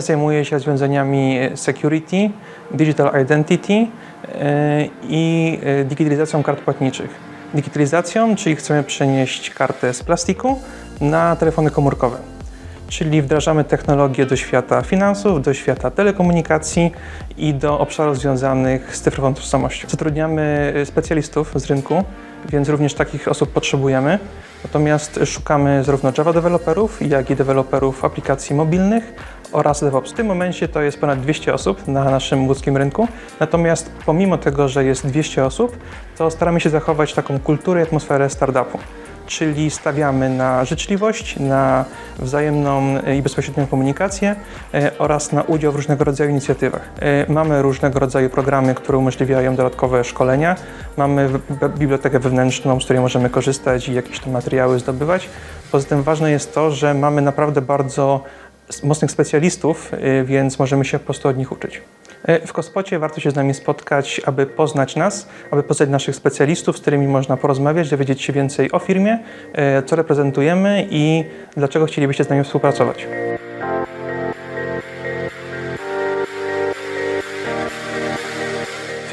Natomiast zajmuję się rozwiązaniami security, digital identity e, i e, digitalizacją kart płatniczych. Digitalizacją, czyli chcemy przenieść kartę z plastiku na telefony komórkowe. Czyli wdrażamy technologię do świata finansów, do świata telekomunikacji i do obszarów związanych z cyfrową tożsamością. Zatrudniamy specjalistów z rynku, więc również takich osób potrzebujemy. Natomiast szukamy zarówno Java deweloperów, jak i deweloperów aplikacji mobilnych oraz DevOps. W tym momencie to jest ponad 200 osób na naszym łódzkim rynku. Natomiast pomimo tego, że jest 200 osób, to staramy się zachować taką kulturę i atmosferę startupu czyli stawiamy na życzliwość, na wzajemną i bezpośrednią komunikację e, oraz na udział w różnego rodzaju inicjatywach. E, Mamy różnego rodzaju programy, które umożliwiają dodatkowe szkolenia. Mamy bibliotekę wewnętrzną, z której możemy korzystać i jakieś tam materiały zdobywać. Poza tym ważne jest to, że mamy naprawdę bardzo mocnych specjalistów, y, więc możemy się po prostu od nich uczyć. Y, W Kospocie warto się z nami spotkać, aby poznać nas, aby poznać naszych specjalistów, z którymi można porozmawiać, dowiedzieć się więcej o firmie, y, co reprezentujemy i dlaczego chcielibyście z nami współpracować.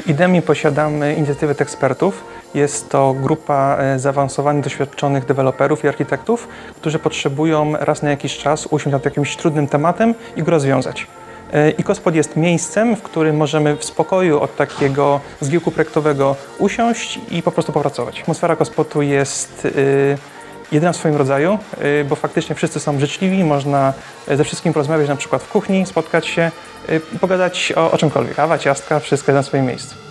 W IDEMI posiadamy inicjatywę ekspertów. Jest to grupa e, zaawansowanych, doświadczonych deweloperów i architektów, którzy potrzebują raz na jakiś czas usiąść nad jakimś trudnym tematem i go rozwiązać. E, I Kospod jest miejscem, w którym możemy w spokoju od takiego zgiełku projektowego usiąść i po prostu popracować. Atmosfera Kospodu jest y, jedyna w swoim rodzaju, y, bo faktycznie wszyscy są życzliwi, można y, ze wszystkim porozmawiać na przykład w kuchni, spotkać się, y, pogadać o, o czymkolwiek. Kawa, ciastka, wszystko jest na swoim miejscu.